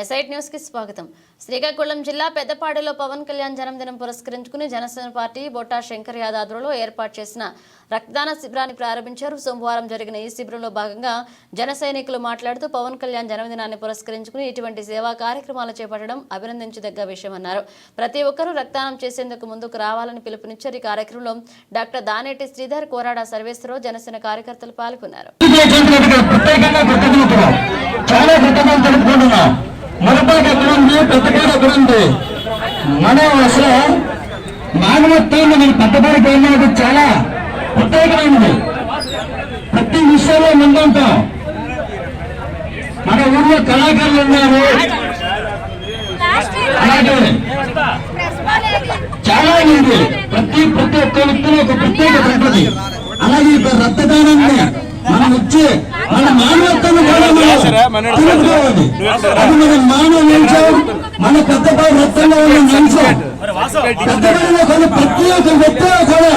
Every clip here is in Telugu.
ఎస్ఐట్ న్యూస్కి స్వాగతం. శ్రీకాకుళం జిల్లా పెద్దపాడులో పవన్ కళ్యాణ్ జన్మదినం పురస్కరించుకుని జనసేన పార్టీ బొట్టా శంకర్ యాదవ్ ఆధ్వర్యంలో ఏర్పాటు చేసిన రక్తదాన శిబిరాన్ని ప్రారంభించారు. సోమవారం జరిగిన ఈ శిబిరంలో భాగంగా జన సైనికులు మాట్లాడుతూ పవన్ కళ్యాణ్ జన్మదినాన్ని పురస్కరించుకుని ఇటువంటి సేవా కార్యక్రమాలు చేపట్టడం అభినందించదగ్గ విషయమన్నారు ప్రతి ఒక్కరూ రక్తదానం చేసేందుకు ముందుకు రావాలని పిలుపునిచ్చారు. ఈ కార్యక్రమంలో డాక్టర్ దానేటి శ్రీధర్ కోరాడ సర్వేశ్వరరావు జనసేన కార్యకర్తలు పాల్గొన్నారు. చేసినట్టుగా ప్రత్యేకంగా కృతజ్ఞతలు చాలా కృతజ్ఞతలు ఎక్కడ ఉంది. పెద్దపాడు ఎక్కడ ఉంది మనం అసలు మానవత్వంలో మీరు పెద్దపాడికి వెళ్ళినది చాలా ప్రత్యేకమైనది ప్రతి విషయంలో ముందుంటాం మన ఊర్లో కళాకారులు ఉన్నారు. అలాగే చాలా ఉంది ప్రతి ప్రతి ఒక్క వ్యక్తిలో ఒక ప్రత్యేకత ఉంటుంది. అలాగే ఈ రక్తదానాన్ని మనం వచ్చే మన మానవత్వాన్ని కూడా మనం తెలుసుకోవాలి అది మన మానవ నిమిషం మన పెద్దపై రక్తంలో ఉన్న నిమిషం పెద్దపైన ప్రతి ఒక్క వ్యక్తిలో కూడా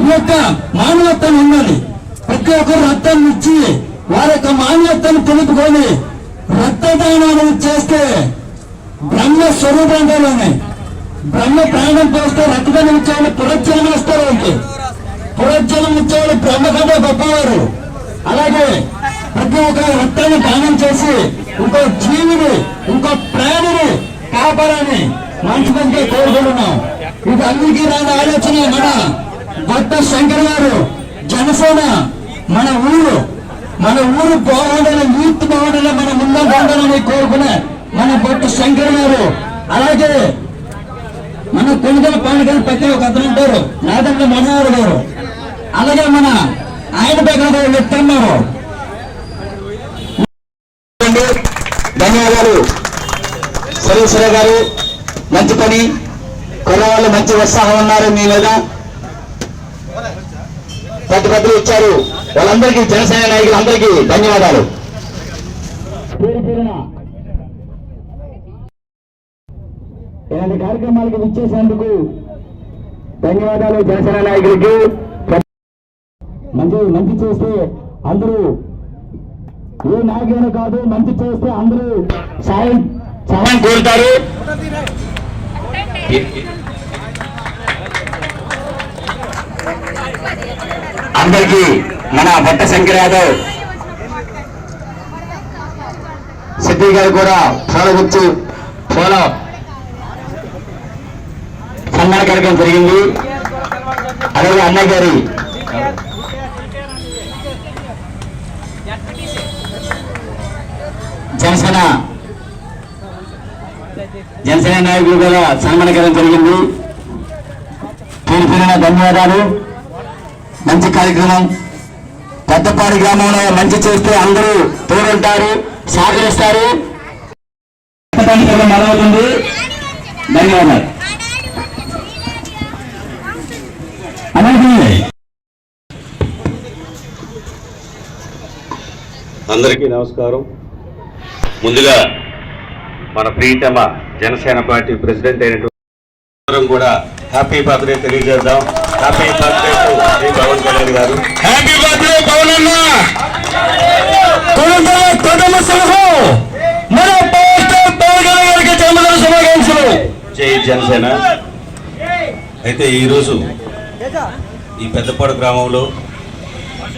ఈ యొక్క మానవత్వం ఉన్నది ప్రతి ఒక్కరు రక్తాన్ని ఇచ్చి వారి యొక్క మానవత్వాన్ని తెలుపుకొని రక్తదానాన్ని చేస్తే బ్రహ్మ స్వరూపంలోనే బ్రహ్మ ప్రాణం పోస్తే రక్తదానం ఇచ్చేవాళ్ళు పునర్జన్మ ఇస్తారు పునర్జన్మ ఇచ్చేవాళ్ళు బ్రహ్మ కంటే గొప్పవారు అలాగే ప్రతి ఒక్క రక్తాన్ని దానం చేసి ఇంకో జీవిని ఇంకో ప్రాణిని కాపాడని మనసుకుంటే కోరుకుంటున్నాం. ఇది అందరికీ రాని ఆలోచన మన గొప్ప శంకర్ గారు జనసేన మన ఊరు మన ఊరు బాగుండాలి యూత్ బాగుండాలి మన ముందు బాగుండాలని కోరుకునే మన బొట్టు శంకర్ గారు. అలాగే మన కొనుగోలు పాలకలు ప్రతి ఒక అతను ఉంటారు. నాదండ్ల మనోహర్ గారు. అలాగే మన ఆయన దగ్గర వ్యక్తి ఉన్నారు ధన్యవాదాలు సరేశ్వర గారు మంచి పని. కుర్రవాళ్ళు మంచి ఉత్సాహం ఉన్నారు మీ మీద. పెద్ద పెద్దలు ఇచ్చారు. వాళ్ళందరికీ జనసేన నాయకులందరికీ ధన్యవాదాలు. ఇలాంటి కార్యక్రమాలకు విచ్చేసేందుకు ధన్యవాదాలు జనసేన నాయకులకి. మంచి మంచి చేస్తే అందరూ ఏ నాయకులు కాదు మంచి చేస్తే అందరూ సాయం. సహాయం కోరుతారు. అందరికీ మన బట్ట శంకర్ యాదవ్ సిద్ధి గారు కూడా పూల గుర్తు పూల సన్మాన కార్యక్రమం జరిగింది. అలాగే అన్నయ్య గారి జనసేన జనసేన నాయకులు కూడా సన్మాన కార్యక్రమం జరిగింది. పేరు పేరున ధన్యవాదాలు. మంచి కార్యక్రమం. పెద్దపాడి గ్రామంలో మంచి చేస్తే అందరూ తోడుంటారు సహకరిస్తారు. మొదలవుతుంది ధన్యవాదాలు. అందరికీ నమస్కారం. ముందుగా మన ప్రీతమ జనసేన పార్టీ ప్రెసిడెంట్ అయినటువంటి కూడా happy birthday తెలియజేద్దాం. Happy birthday Shri Pawan Kalyan garu. Happy birthday Pawan అన్న! ప్రథమ సలహా! మన జై జనసేన. అయితే ఈరోజు ఈ పెద్దపాడు గ్రామంలో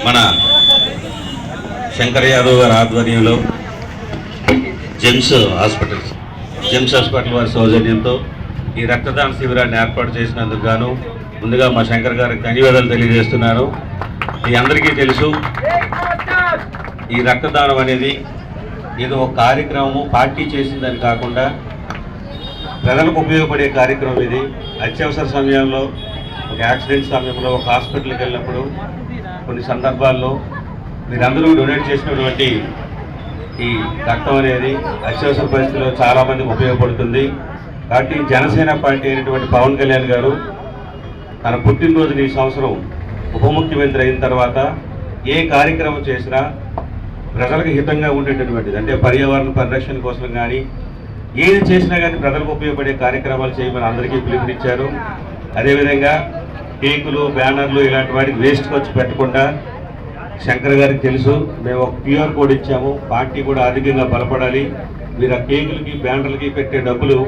మన శంకర్ యాదవ్ గారి ఆధ్వర్యంలో జెమ్స్ హాస్పిటల్ జెమ్స్ హాస్పిటల్ వారి సౌజన్యంతో ఈ రక్తదాన శిబిరాన్ని ఏర్పాటు చేసినందుకు గాను ముందుగా మా శంకర్ గారికి ధన్యవాదాలు తెలియజేస్తున్నాను మీ అందరికీ తెలుసు ఈ రక్తదానం అనేది ఏదో ఒక కార్యక్రమము పార్టీ చేసిందని కాకుండా ప్రజలకు ఉపయోగపడే కార్యక్రమం ఇది. అత్యవసర సమయంలో ఒక యాక్సిడెంట్ సమయంలో ఒక హాస్పిటల్కి వెళ్ళినప్పుడు కొన్ని సందర్భాల్లో మీరందరూ డొనేట్ చేసినటువంటి ఈ రక్తం అనేది అత్యవసర పరిస్థితుల్లో చాలామందికి ఉపయోగపడుతుంది. కాబట్టి జనసేన పార్టీ అయినటువంటి పవన్ కళ్యాణ్ గారు తన పుట్టినరోజుని ఈ సంవత్సరం ఉప ముఖ్యమంత్రి అయిన తర్వాత ఏ కార్యక్రమం చేసినా ప్రజలకు హితంగా ఉండేటటువంటిది. అంటే పర్యావరణ పరిరక్షణ కోసం కానీ ఏది చేసినా కానీ ప్రజలకు ఉపయోగపడే కార్యక్రమాలు చేయమని అందరికీ పిలుపునిచ్చారు. అదేవిధంగా కేకులు బ్యానర్లు ఇలాంటి వాటికి వేస్ట్ ఖర్చు పెట్టకుండా శంకర్ గారికి తెలుసు మేము ఒక క్యూఆర్ కోడ్ ఇచ్చాము పార్టీ కూడా ఆర్థికంగా బలపడాలి. మీరు ఆ కేకులకి బ్యానర్లకి పెట్టే డబ్బులు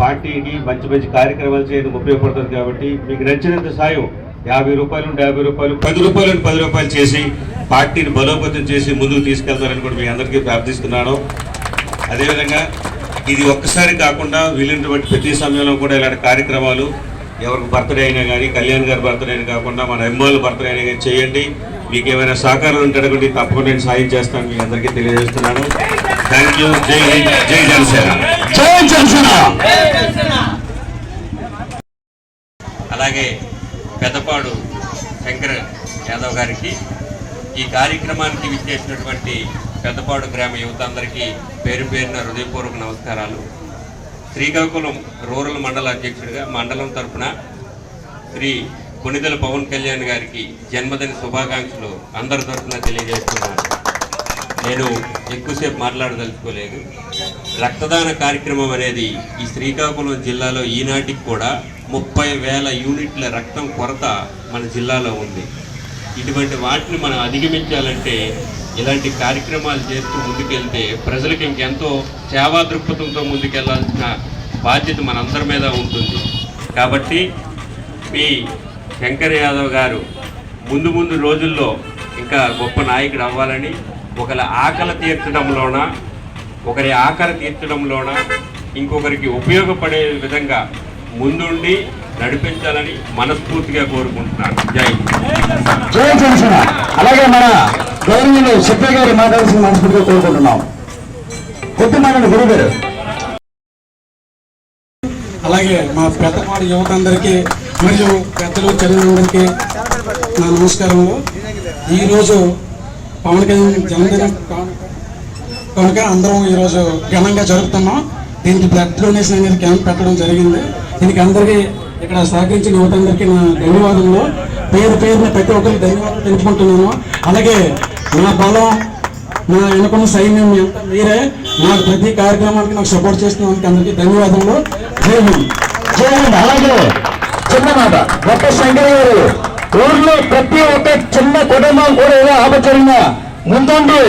పార్టీకి మంచి మంచి కార్యక్రమాలు చేయడానికి ఉపయోగపడుతుంది కాబట్టి మీకు నచ్చినంత సాయం యాభై రూపాయలు నుండి యాభై రూపాయలు పది రూపాయలు పది రూపాయలు చేసి పార్టీని బలోపేతం చేసి ముందుకు తీసుకెళ్తారని కూడా మీ అందరికీ ప్రార్థిస్తున్నాను. అదేవిధంగా ఇది ఒక్కసారి కాకుండా వీలైనటువంటి ప్రతి సమయంలో కూడా ఇలాంటి కార్యక్రమాలు ఎవరికి బర్త్డే అయినా కానీ కళ్యాణ్ గారి బర్త్డే అయినా కాకుండా మన ఎమ్మెల్యే బర్త్డే అయినా కానీ చేయండి. మీకు ఏమైనా సహకారం ఉంటే అడగండి తప్పకుండా నేను సాయం చేస్తాను మీ అందరికీ తెలియజేస్తున్నాను. థ్యాంక్ యూ జై హింద్ జై జనసేన జై జనసేన అలాగే పెద్దపాడు శంకర్ యాదవ్ గారికి ఈ కార్యక్రమానికి విచ్చేసినటువంటి పెద్దపాడు గ్రామ యువత అందరికీ పేరు పేరున హృదయపూర్వక నమస్కారాలు. శ్రీకాకుళం రూరల్ మండల అధ్యక్షుడిగా మండలం తరపున శ్రీ కొనిదెల పవన్ కళ్యాణ్ గారికి జన్మదిన శుభాకాంక్షలు అందరి తరఫున తెలియజేస్తున్నాను. నేను ఎక్కువసేపు మాట్లాడదలుచుకోలేదు. రక్తదాన కార్యక్రమం అనేది ఈ శ్రీకాకుళం జిల్లాలో ఈనాటికి కూడా ముప్పై వేల యూనిట్ల రక్తం కొరత మన జిల్లాలో ఉంది. ఇటువంటి వాటిని మనం అధిగమించాలంటే ఇలాంటి కార్యక్రమాలు చేస్తూ ముందుకెళ్తే ప్రజలకు ఇంకెంతో సేవా దృక్పథంతో ముందుకెళ్ళాల్సిన బాధ్యత మనందరి మీద ఉంటుంది. కాబట్టి మీ శంకర్ యాదవ్ గారు ముందు ముందు రోజుల్లో ఇంకా గొప్ప నాయకుడు అవ్వాలని ఒకరి ఆకలి తీర్చడంలోన ఒకరి ఆకలి తీర్చడంలోన ఇంకొకరికి ఉపయోగపడే విధంగా ముందుండి నడిపించాలని మనస్ఫూర్తిగా కోరుకుంటున్నాను. జై. జై జనసేన. అలాగే మన గౌరవనీయులు సభ్య గారు మాట్లాడాల్సిన మనస్ఫూర్తిగా కోరుకుంటున్నాం. కొద్ది మాట్లాడండి గురువు గారు. అలాగే మా పెద్దపాడు యువత అందరికీ మరియు పెద్దలు చదివినందరికీ నా నమస్కారములు ఈరోజు పవన్ కళ్యాణ్ జన్మదినం కనుక అందరం ఈరోజు ఘనంగా జరుపుతున్నాం. దీనికి బ్లడ్ డొనేషన్ అనేది క్యాంప్ పెట్టడం జరిగింది. దీనికి అందరికీ ఇక్కడ సహకరించిన యువతందరికీ నా ధన్యవాదములు. పేరు పేరున ప్రతి ఒక్కరికి ధన్యవాదాలు తెలుపుకుంటున్నాను. అలాగే నా బలం నా వెనుకున్న సైన్యం ఎంత మీరే నాకు ప్రతి కార్యక్రమానికి నాకు సపోర్ట్ చేస్తున్నందుకు అందరికీ ధన్యవాదములు. జై హింద్. జై హింద్. అలాగే. చిన్న మాట గొప్ప శంకర్ గారు ఊర్లో ప్రతి ఒక్క చిన్న కుటుంబం కూడా ఏదో ఆపచరిన. ముందుండి.